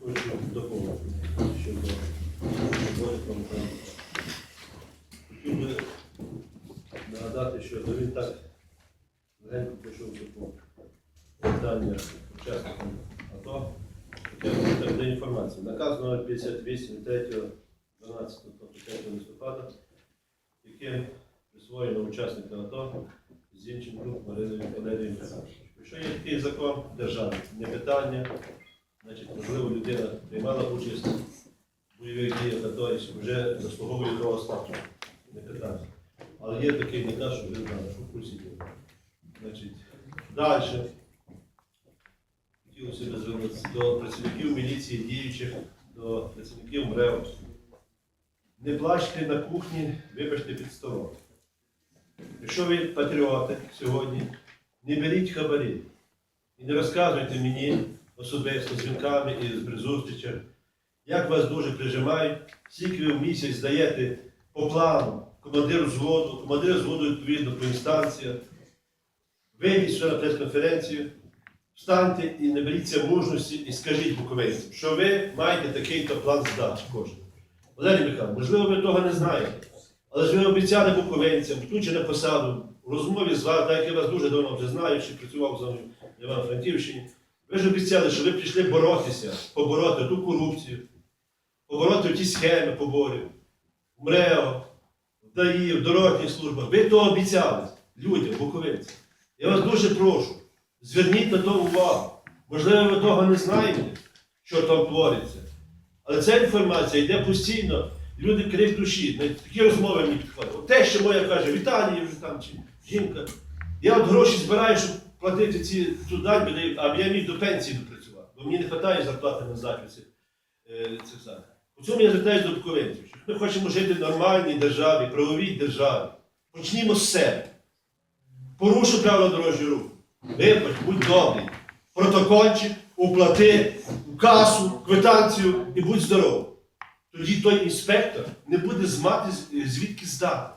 Хочу доповнити нагадати, що він так легенько пройшовся по питання учасникам АТО. Наказ номер 58 від 3 12 тобто 5 листопада, яким присвоєно учасникам АТО Зінченку Мариною Михайловичем. Якщо є такий закон державний, не питання, значить, можливо, людина приймала участь в бойових діях АТО і вже заслуговує того статусу. Не питання. Але є такий наказ, що ви знали, що в курсі. Значить, далі. Хотілося б звернутися до працівників міліції діючих, до працівників МРЕО. Не плачте на кухні, вибачте під столом. Якщо ви патріоти сьогодні, не беріть хабарі і не розказуйте мені особисто з дзвінками і при зустрічах, як вас дуже прижимають, скільки ви в місяць здаєте по плану командиру взводу, командир взводу відповідно по інстанціях. Вийдіть сюди на прес-конференцію, встаньте і наберіться мужності і скажіть буковинцям, що ви маєте такий-то план здачі кожен. Валерій Михайлович, можливо, ви того не знаєте, але ж ви обіцяли буковинцям, тут на посаду, в розмові з вами, так я вас дуже давно вже знаю, що працював за мною в Івано-Франківщині, ви ж обіцяли, що ви прийшли боротися, побороти ту корупцію, побороти ті схеми поборів, МРЕО, в ДАІ, в дорожніх службах. Ви то обіцяли людям, буковинцям. Я вас дуже прошу, зверніть на то увагу. Можливо, ви того не знаєте, що там твориться. Але ця інформація йде постійно, люди крик душі. На такі розмови мені підходять. Те, що моя каже, Віталій вже там чи жінка. Я от гроші збираю, щоб платити ці ту дань, а я міг до пенсії допрацювати. Бо мені не вистачає зарплати на захист цих, е. У цьому я звертаюся до буковинців. Ми хочемо жити в нормальній державі, правовій державі. Почнімо з себе. Порушив правила дорожнього руху. Вибач, будь добрий. Протокольчик, уплати, в касу, квитанцію і будь здоровий. Тоді той інспектор не буде змати звідки здати.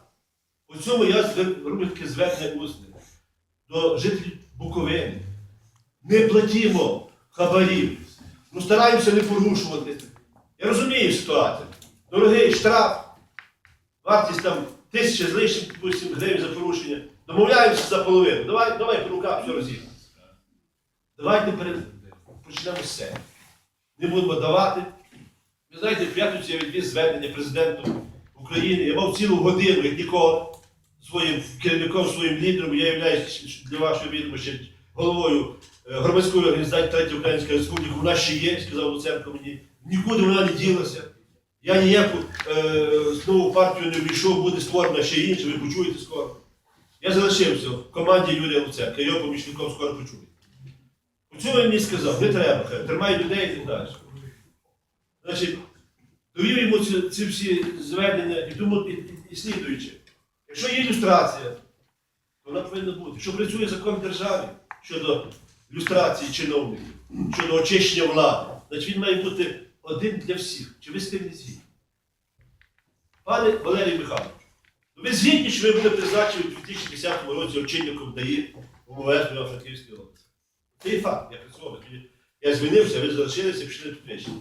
У цьому я роблю таке звернення усне до жителів Буковини. Не платімо хабарів. Ну стараємося не порушувати. Я розумію ситуацію. Дорогий штраф, вартість там тисяча з лишнім, гривень за порушення. Домовляємося за половину. Давай, давай по руках все розіб'ємо. Давайте перед... почнемо з себе. Не будемо давати. Ви знаєте, в п'ятницю я відвіз звернення президенту України. Я мав цілу годину, як ніколи, своїм керівником, своїм лідером. Я являюсь для вашої відомості головою е, громадської організації Третя Українська Республіка. Вона ще є, сказав Луценко мені. Нікуди вона не ділася. Я ніяку е, знову партію не війшов, буде створена ще інша, ви почуєте скоро. Я залишився в команді Юрія Луценка, його помічником скоро почуєте. Цьому він мені сказав, не треба, тримай людей і так далі. Значить, довів йому ці, ці всі зведення і тому і, і, і слідуючи. Якщо є ілюстрація, вона повинна бути. Якщо працює закон в державі щодо люстрації чиновників, щодо очищення влади, значить він має бути один для всіх. Чи ви з тим не згідні? Пане Валерій Михайлович, ну ви згідні, що ви були призначені у 2010 році очільником ДАІ УМВС Франківської області? Це є факт, я працював. Я звільнився, ви залишилися, і пішли тут вище.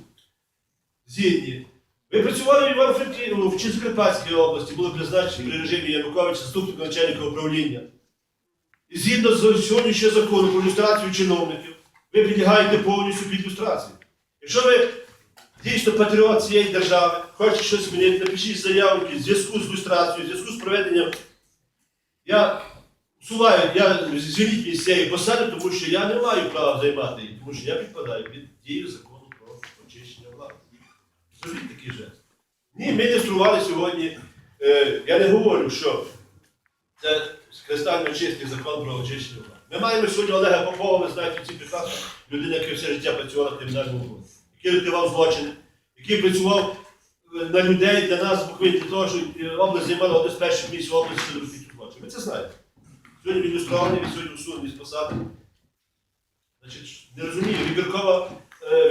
Згідні. Ви працювали в Івано-Франківській, ну, в Закарпатській області, були призначені при режимі Януковича заступником начальника управління. І згідно з сьогоднішнього закону про люстрацію чиновників, ви підлягаєте повністю під люстрацію. Якщо ви дійсно патріот цієї держави, хочете щось змінити, напишіть заяву в зв'язку з люстрацією, в зв'язку з проведенням. Я усуваю, я звільніть мені з цієї посади, тому що я не маю права займати її, тому що я підпадаю під дію закону про очищення влади. Зробіть такий жест. Ні, ми не стрували сьогодні. Е, я не говорю, що це кристально чистий закон про очищення. Ми маємо сьогодні Олега Попова, ви знаєте, ці прекрасно, людина, яка все життя працювала в кримінальному владі, який відкривав злочини, який працював е, на людей для нас, буквально для того, що е, область займала одне з перших місць області розслідування злочинів. Ви це знаєте. Сьогодні він ілюстрований, він сьогодні усунений з посади. Значить, не розумію, вибіркова,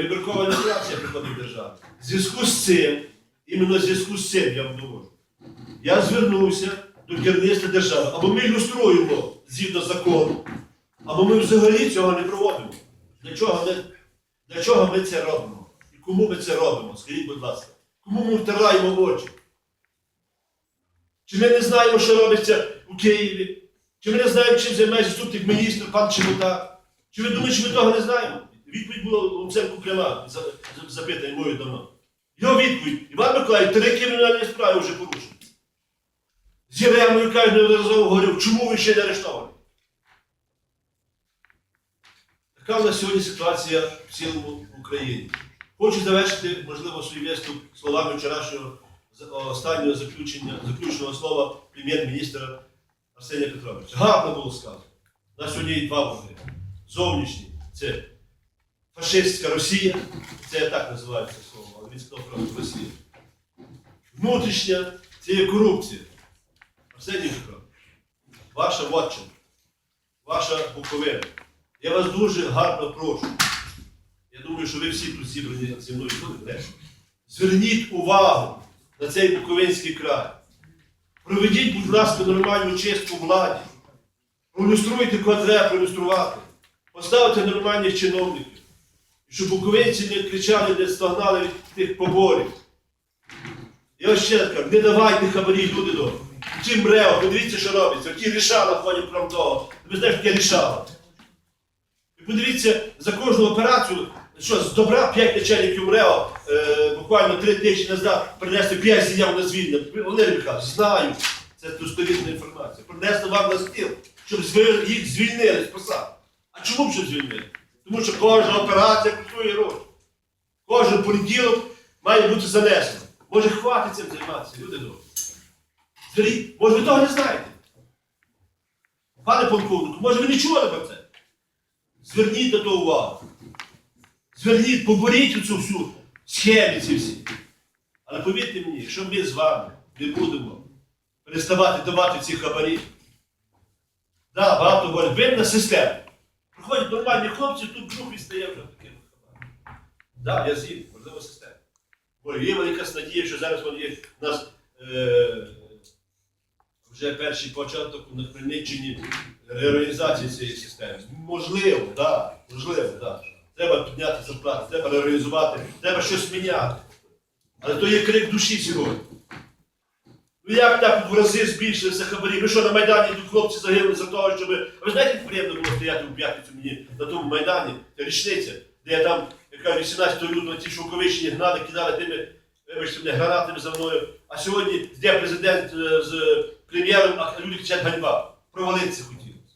вибіркова ілюстрація приходить в державі. В зв'язку з цим, іменно в зв'язку з цим я вам довожу. Я звернувся до керівництва держави, або ми ілюструємо згідно закону, або ми взагалі цього не проводимо. Для чого не Для чого ми це робимо? І кому ми це робимо? Скажіть, будь ласка. Кому ми втираємо очі? Чи ми не знаємо, що робиться у Києві? Чи ми не знаємо, чим займається заступник міністр, пан Чеботар? Чи ви думаєте, що ми того не знаємо? Відповідь була Луценку пряма, за- за- запитання мою давно. Його відповідь. Іван Миколаївич, три кримінальні справи вже порушені. З Єремою каже, неодноразово говорив, чому ви ще не арештовані? Така в нас сьогодні ситуація в цілому Україні. Хочу завершити, можливо, свій виступ словами вчорашнього останнього заключення, заключного слова прем'єр-міністра Арсенія Петровича. Гарно було сказано. У нас сьогодні є два вороги. Зовнішні це фашистська Росія, це так називаю це слово, але він сказав Росія. Внутрішня це є корупція. Арсеній ваша вотчина, ваша буковина. Я вас дуже гарно прошу. Я думаю, що ви всі тут зібрані зі мною будете. Зверніть увагу на цей Буковинський край. Проведіть, будь ласка, нормальну чистку владі. Проілюструйте, кого треба проілюструвати. Поставте нормальних чиновників. Щоб буковинці не кричали, не стогнали від тих поборів. Я ще кажу, не давайте хабарі, люди добрі. Ті мрео, подивіться, що робиться. Ті рішала ходять правдово. Ви знаєте, таке рішало. І подивіться, за кожну операцію, що з добра 5 начальників МРЕО е, буквально 3 тижні назад принесли 5 заяв на звільнення. Валерій Михайлович, знаю, це достовірна інформація. Принесли вам на стіл, щоб їх звільнили з посад. А чому б щоб звільнили? Тому що кожна операція коштує гроші. Кожен понеділок має бути занесено. Може, хватить цим займатися, люди добрі. Може, ви того не знаєте. Пане полковнику, може ви не чули про це? Зверніть на то увагу. Зверніть, поборіть цю всю схеми ці всі. Але повірте мені, якщо ми з вами не будемо переставати давати ці хабарі, да, багато говорять, винна система. Приходять нормальні хлопці, тут друг відстає вже таким. Да, я з'їм, можливо, система. Бо є якась надія, що зараз є у нас е, вже перший початок на Хмельниччині реорганізації цієї системи. Можливо, так, да, можливо, так. Да. Треба підняти зарплати, треба реорганізувати, треба щось міняти. Але то є крик душі сьогодні. Ну як так в рази збільшилися хабарі? Ви що на Майдані тут хлопці загинули за того, щоб. Ви знаєте, як приємно було стояти у п'ятницю мені на тому Майдані, річниця, де я там, яка 18 лютого ті Шовковичні гнали, кидали тими, вибачте мене, гранатами за мною. А сьогодні де президент е, з прем'єром, а люди кричать ганьба. Провалитися хотілося.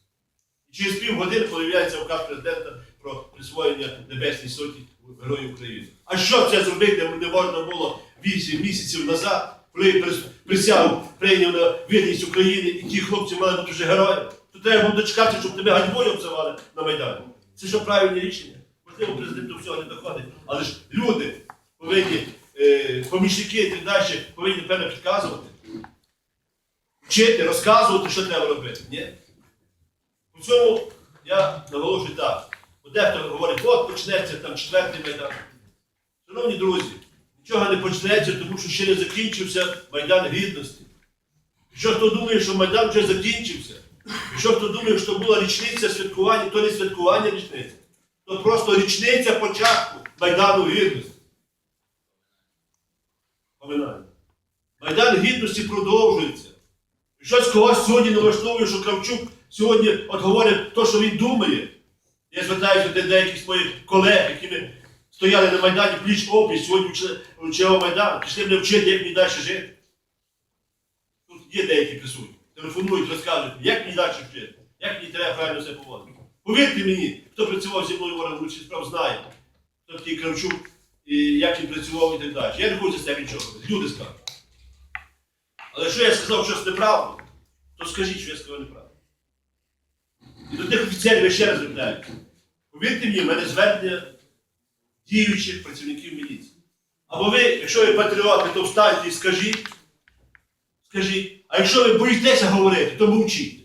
І через півгодини появляється указ президента про присвоєння Небесній Сотні Героїв України. А що це зробити не можна було 8 місяців назад, коли присягу прийняв на вірність України, і ті хлопці мали бути вже героями? То треба було дочекати, щоб тебе ганьбою обзивали на Майдані. Це що правильне рішення? Можливо, президент до всього не доходить, але ж люди повинні, е, помічники і так далі, повинні певно підказувати, вчити, розказувати, що треба робити. Ні? У цьому я наголошую так. Дехто говорить, от почнеться там четвертий майдан. Шановні друзі, нічого не почнеться, тому що ще не закінчився Майдан Гідності. Якщо хто думає, що Майдан вже закінчився, якщо хто думає, що була річниця святкування, то не святкування річниці, то просто річниця початку Майдану Гідності. Пам'ятаю. Майдан Гідності продовжується. І Щось когось сьогодні налаштовує, що Кравчук сьогодні от говорить те, що він думає. Я звертаюся до деяких своїх колег, які стояли на Майдані пліч опліч, сьогодні вчили- вчили Майдан, пішли мене вчити, як мені далі жити. Тут є деякі присутні. Телефонують, розказують, як мені далі вчити, як мені треба правильно все поводити. Повірте мені, хто працював зі мною в органах справ, знає, хто такий Кравчук, і як він працював і так далі. Я не хочу за себе нічого. Люди скажуть. Але якщо я сказав щось неправду, то скажіть, що я сказав неправду. І до тих офіцерів я ще раз звертаюся. Повірте мені, в мене звернення діючих працівників міліції. Або ви, якщо ви патріоти, то встаньте і скажіть. Скажіть. А якщо ви боїтеся говорити, то мовчіть.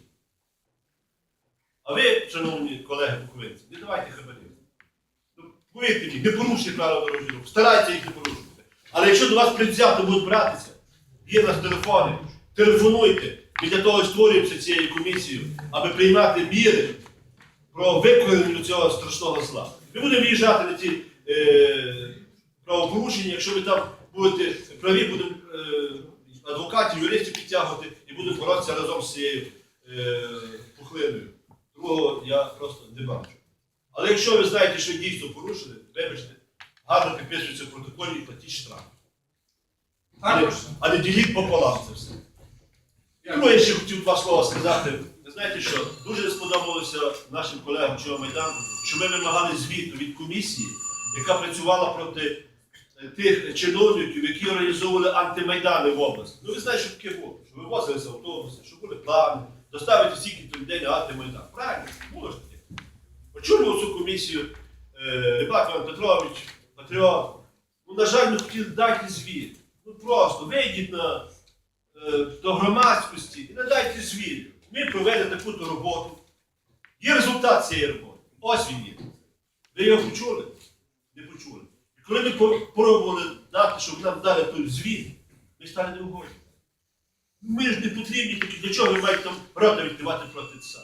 А ви, шановні колеги буковинці, не давайте хабарів. Ну, повірте мені, не порушуйте правила дорожнього руху, старайтеся їх не порушувати. Але якщо до вас предвзято будуть братися, є нас телефони, телефонуйте. Ми для того створюємося цією комісією, аби приймати міри про викорінення цього страшного зла. Ми будемо виїжджати на ті правопорушення, якщо ви там будете праві, будемо е, адвокатів, юристів підтягувати і будемо боротися разом з цією е, пухлиною. Другого я просто не бачу. Але якщо ви знаєте, що дійсно порушили, вибачте, гарно підписується в протоколі і платіть штраф. А не, Також а не діліть пополам це все. Ну, я ще хотів два слова сказати. Ви знаєте, що дуже сподобалося нашим колегам Чого Майдану, що ми вимагали звіту від комісії, яка працювала проти е, тих чиновників, які організовували антимайдани в області. Ну ви знаєте, що таке було? Що вивозилися автобуси, що були плани, доставити той день на антимайдан. Правильно, було ж таке. Очолював цю комісію е, Рибак Іван Петрович, Патріот. Ну, на жаль, не хотіли дати звіт. Ну просто вийдіть на е, до громадськості і надайте звіт. Ми провели таку-то роботу. Є результат цієї роботи. Ось він є. Ви його почули? Не почули. І коли ми пробували дати, щоб нам дали той звіт, ми стали неугодні. Ми ж не потрібні такі, для чого ви маєте там рота відкривати проти ЦА.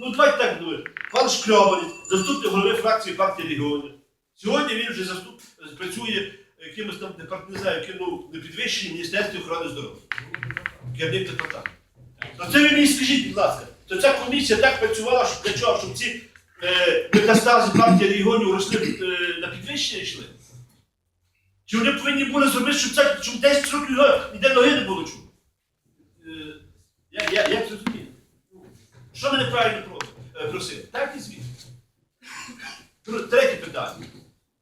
Ну, давайте так думаю. Пан Шкрьобанець, заступник голови фракції партії регіонів. Сьогодні він вже заступ... працює якимось там не знаю, ну, на підвищенні Міністерстві охорони здоров'я. Керівник. То це ви мені скажіть, будь ласка, то ця комісія так працювала, що для чого, щоб ці метастази партії регіонів росли е, на підвищення йшли? Чи вони повинні були зробити, щоб, це, щоб 10 років ніде ноги не було чути? Е, я, я, як це розумію? Що мене правильно про- е, просили? Так і звіт. Третє питання.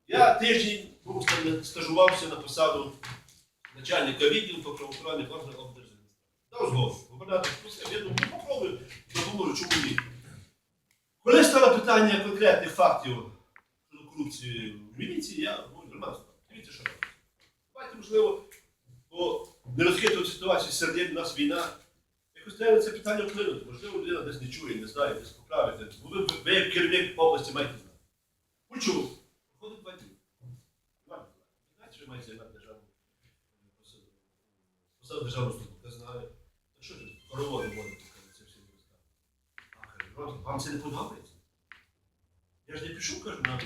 Я тиждень стажувався на посаду начальника відділу по правоохоронних органах облдержаві. Дав я думаю, ну, попробую, допоможу, чому ні. Коли стало питання конкретних фактів корупції в міліції, я говорю, Роман, дивіться, що робиться. Давайте, можливо, бо не розхитувати ситуацію у нас війна. Якось треба це питання вплинути. Можливо, людина десь не чує, не знає, десь поправити. Бо ви, ви як керівник області маєте знати. Почув. Проходить два дні. Два дні. Знаєте, що має займати державну е, посаду? Посаду державну службу. Я знаю. Так що ти хороводи водите, коли це всі розказує? А каже, «Вам- вам це не подобається? Я ж не пішов, кажу, на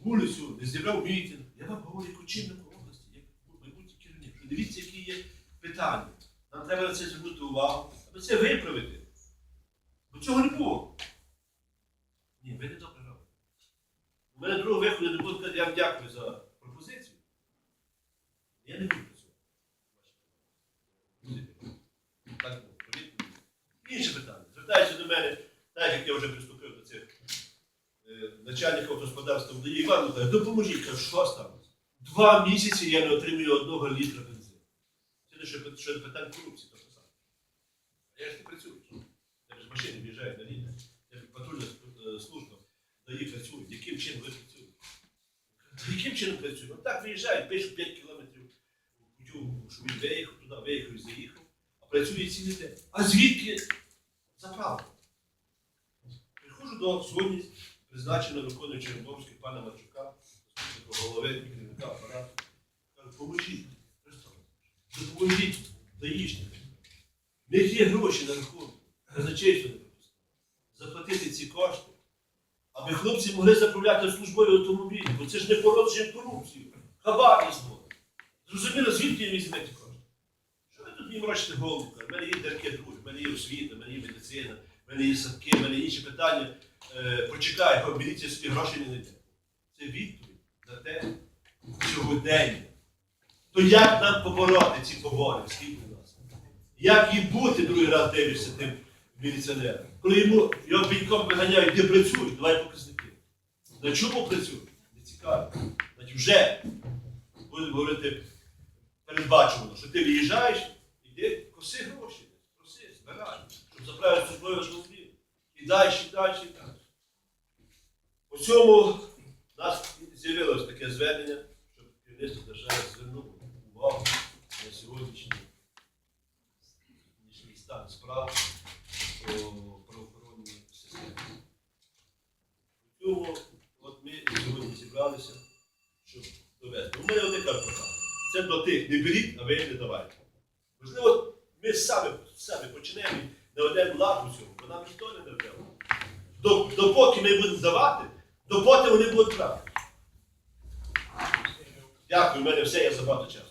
вулицю, не зібрав мітинг. Я вам говорю, як очільник області, як майбутній керівник. Дивіться, які є питання. Нам треба на це звернути увагу, аби це виправити. Бо цього не було. Ні, ви не добре робите. У мене другого виходу не буде, я вам дякую за пропозицію. Я не буду працювати. Так було, повірте мені. Інше питання. Звертаючись до мене, так як я вже приступив до цих начальників господарства водії, Іван Михайлович, допоможіть, кажу, що сталося? Два місяці я не отримую одного літра бензину. Це не що, що питання корупції, то саме. А я ж не працюю. Я ж машини в'їжджають на лінію. Я патрульна е, служба дає працюють. Яким чином ви працюєте? Яким чином працюють? Ну так виїжджають, пишуть 5 кілометрів путю, щоб він виїхав туди, виїхав і заїхав, а працює цілий день. А звідки заправка? Приходжу до сьогодні призначеного виконуючого обов'язки пана Марчука, голови керівника апарату. Кажу, поможіть, допоможіть даїшникам. В них є гроші на рахунок, казначейство не пропустило. Заплатити ці кошти, аби хлопці могли заправляти службові автомобілі, бо це ж не породжує корупцію, хабарництво. Зрозуміло, звідки їм візьмете кошти? Що ви тут мені морочите голову? У мене є таке друже, в мене є освіта, в мене є медицина, в мене є садки, в мене є інші питання. Е, почекай, хай міліція грошей не знайде. Це відповідь на те сьогодення. То як нам побороти ці побори? Скільки нас? Як їм бути другий раз дивишся тим міліціонером? Коли йому його бійком виганяють, де працюють, давай показники. На чому працюють? Не цікаво. Значить, вже будемо говорити передбачувано, що ти виїжджаєш, іди коси гроші, проси, збирай, щоб заправити службовий автомобіль. І далі, і далі, і далі. У цьому у нас з'явилось таке звернення, щоб керівництво держави звернуло увагу на сьогоднішній стан справ про правоохоронні системи. У цьому от ми сьогодні зібралися, щоб довести. У мене одне карта. Це до тих не беріть, а ви не давайте. Можливо, ми самі, самі почнемо наведемо лад у бо нам ніхто не наведе. До- Допоки ми будемо давати, допоки вони будуть брати. Дякую, в мене все, я забагато часу.